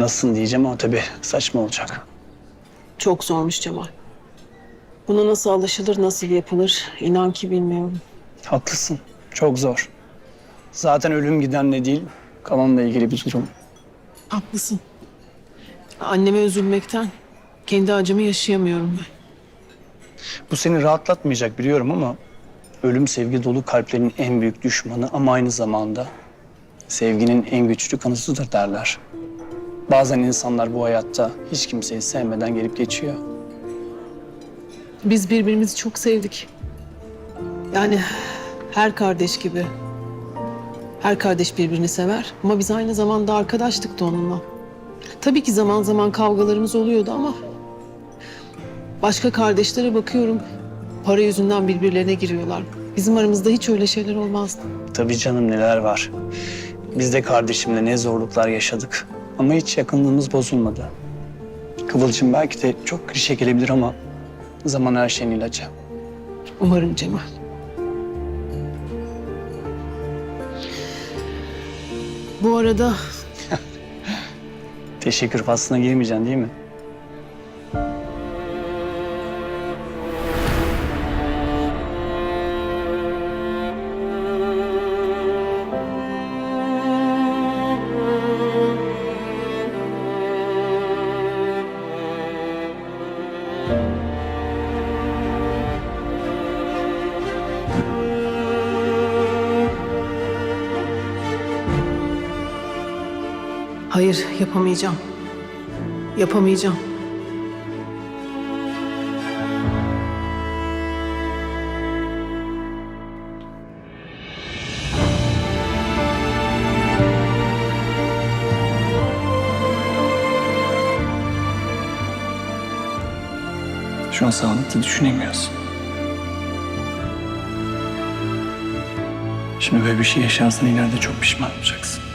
Nasılsın diyeceğim ama tabii saçma olacak. Çok zormuş Cemal. Buna nasıl alışılır, nasıl yapılır inan ki bilmiyorum. Haklısın. Çok zor. Zaten ölüm gidenle değil, kalanla ilgili bir durum. Haklısın. Anneme üzülmekten kendi acımı yaşayamıyorum ben. Bu seni rahatlatmayacak biliyorum ama ölüm sevgi dolu kalplerin en büyük düşmanı ama aynı zamanda sevginin en güçlü kanıtıdır derler. Bazen insanlar bu hayatta hiç kimseyi sevmeden gelip geçiyor. Biz birbirimizi çok sevdik. Yani her kardeş gibi. Her kardeş birbirini sever ama biz aynı zamanda arkadaştık da onunla. Tabii ki zaman zaman kavgalarımız oluyordu ama başka kardeşlere bakıyorum para yüzünden birbirlerine giriyorlar. Bizim aramızda hiç öyle şeyler olmazdı. Tabii canım neler var. Biz de kardeşimle ne zorluklar yaşadık. Ama hiç yakınlığımız bozulmadı. Kıvılcım belki de çok klişe gelebilir ama zaman her şeyin ilacı. Umarım Cemal. Bu arada Teşekkür faslına girmeyeceksin değil mi? Hayır yapamayacağım. Yapamayacağım. Şu an sağlıklı düşünemiyorsun. Şimdi böyle bir şey yaşarsan ileride çok pişman olacaksın.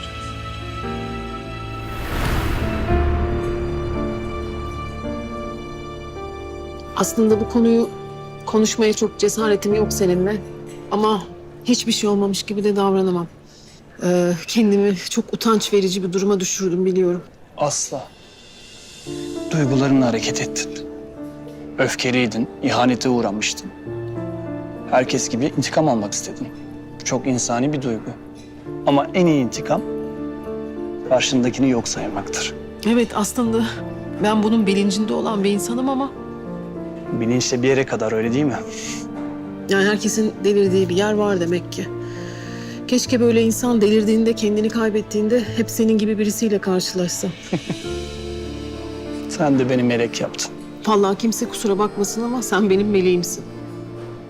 Aslında bu konuyu konuşmaya çok cesaretim yok seninle. Ama hiçbir şey olmamış gibi de davranamam. Ee, kendimi çok utanç verici bir duruma düşürdüm biliyorum. Asla. Duygularınla hareket ettin. Öfkeliydin, ihanete uğramıştın. Herkes gibi intikam almak istedin. Çok insani bir duygu. Ama en iyi intikam karşındakini yok saymaktır. Evet aslında ben bunun bilincinde olan bir insanım ama Bilinçle bir yere kadar öyle değil mi? yani herkesin delirdiği bir yer var demek ki. Keşke böyle insan delirdiğinde, kendini kaybettiğinde hep senin gibi birisiyle karşılaşsa. Sen de beni melek yaptın. Vallahi kimse kusura bakmasın ama sen benim meleğimsin.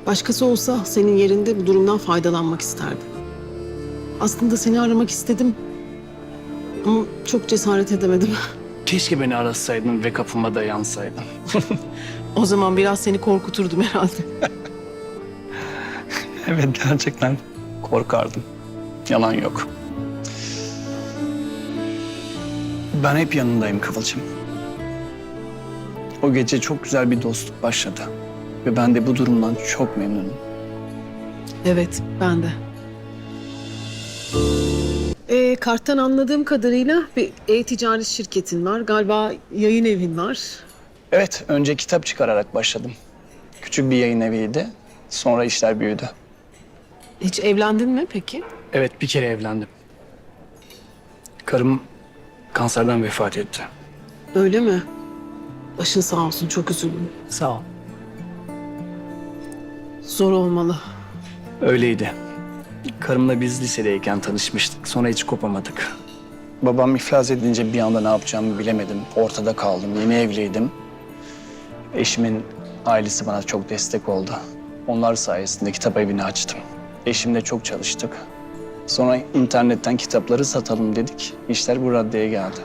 Başkası olsa senin yerinde bu durumdan faydalanmak isterdi. Aslında seni aramak istedim. Ama çok cesaret edemedim. Keşke beni arasaydın ve kapıma dayansaydın. O zaman biraz seni korkuturdum herhalde. Evet gerçekten korkardım. Yalan yok. Ben hep yanındayım Kıvılcım. O gece çok güzel bir dostluk başladı. Ve ben de bu durumdan çok memnunum. Evet, ben de. Ee, karttan anladığım kadarıyla bir e-ticaret şirketin var. Galiba yayın evin var. Evet, önce kitap çıkararak başladım. Küçük bir yayın eviydi. Sonra işler büyüdü. Hiç evlendin mi peki? Evet, bir kere evlendim. Karım kanserden vefat etti. Öyle mi? Başın sağ olsun, çok üzüldüm. Sağ ol. Zor olmalı. Öyleydi. Karımla biz lisedeyken tanışmıştık. Sonra hiç kopamadık. Babam iflas edince bir anda ne yapacağımı bilemedim. Ortada kaldım. Yeni evliydim. Eşimin ailesi bana çok destek oldu. Onlar sayesinde kitap evini açtım. Eşimle çok çalıştık. Sonra internetten kitapları satalım dedik. İşler bu raddeye geldi.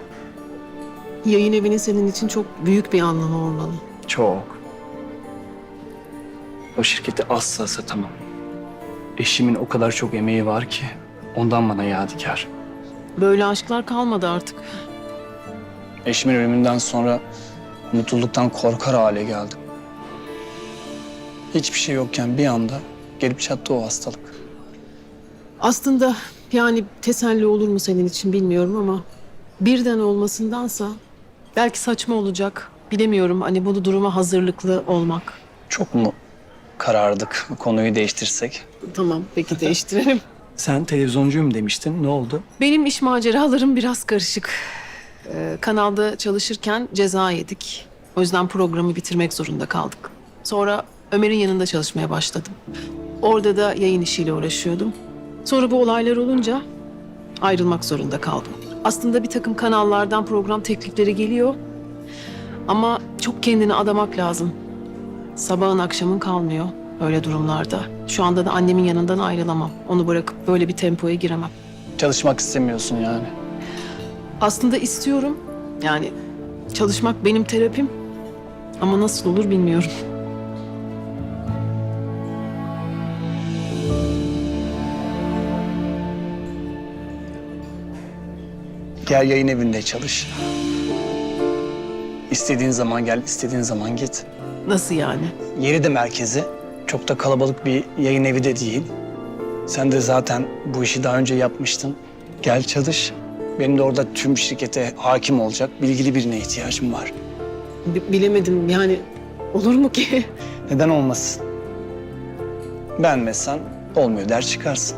Yayın evinin senin için çok büyük bir anlamı olmalı. Çok. O şirketi asla satamam. Eşimin o kadar çok emeği var ki ondan bana yadigar. Böyle aşklar kalmadı artık. Eşimin ölümünden sonra mutluluktan korkar hale geldim. Hiçbir şey yokken bir anda gelip çattı o hastalık. Aslında yani teselli olur mu senin için bilmiyorum ama birden olmasındansa belki saçma olacak. Bilemiyorum hani bu duruma hazırlıklı olmak. Çok mu karardık konuyu değiştirsek? Tamam peki değiştirelim. Sen televizyoncuyum demiştin. Ne oldu? Benim iş maceralarım biraz karışık. Ee, kanalda çalışırken ceza yedik. O yüzden programı bitirmek zorunda kaldık. Sonra Ömer'in yanında çalışmaya başladım. Orada da yayın işiyle uğraşıyordum. Sonra bu olaylar olunca ayrılmak zorunda kaldım. Aslında bir takım kanallardan program teklifleri geliyor. Ama çok kendini adamak lazım. Sabahın akşamın kalmıyor öyle durumlarda. Şu anda da annemin yanından ayrılamam. Onu bırakıp böyle bir tempoya giremem. Çalışmak istemiyorsun yani. Aslında istiyorum. Yani çalışmak benim terapim. Ama nasıl olur bilmiyorum. Gel yayın evinde çalış. İstediğin zaman gel, istediğin zaman git. Nasıl yani? Yeri de merkezi. Çok da kalabalık bir yayın evi de değil. Sen de zaten bu işi daha önce yapmıştın. Gel çalış. Benim de orada tüm şirkete hakim olacak bilgili birine ihtiyacım var. B- bilemedim yani olur mu ki? Neden olmasın? Beğenmezsen olmuyor der çıkarsın.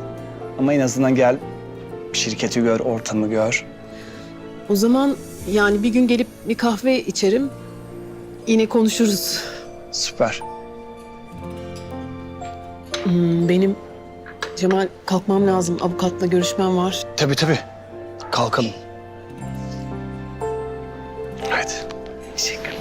Ama en azından gel şirketi gör, ortamı gör. O zaman yani bir gün gelip bir kahve içerim. Yine konuşuruz. Süper. Hmm, benim Cemal kalkmam lazım. Avukatla görüşmem var. Tabii tabii. Kalkalım. Hadi. Teşekkürler.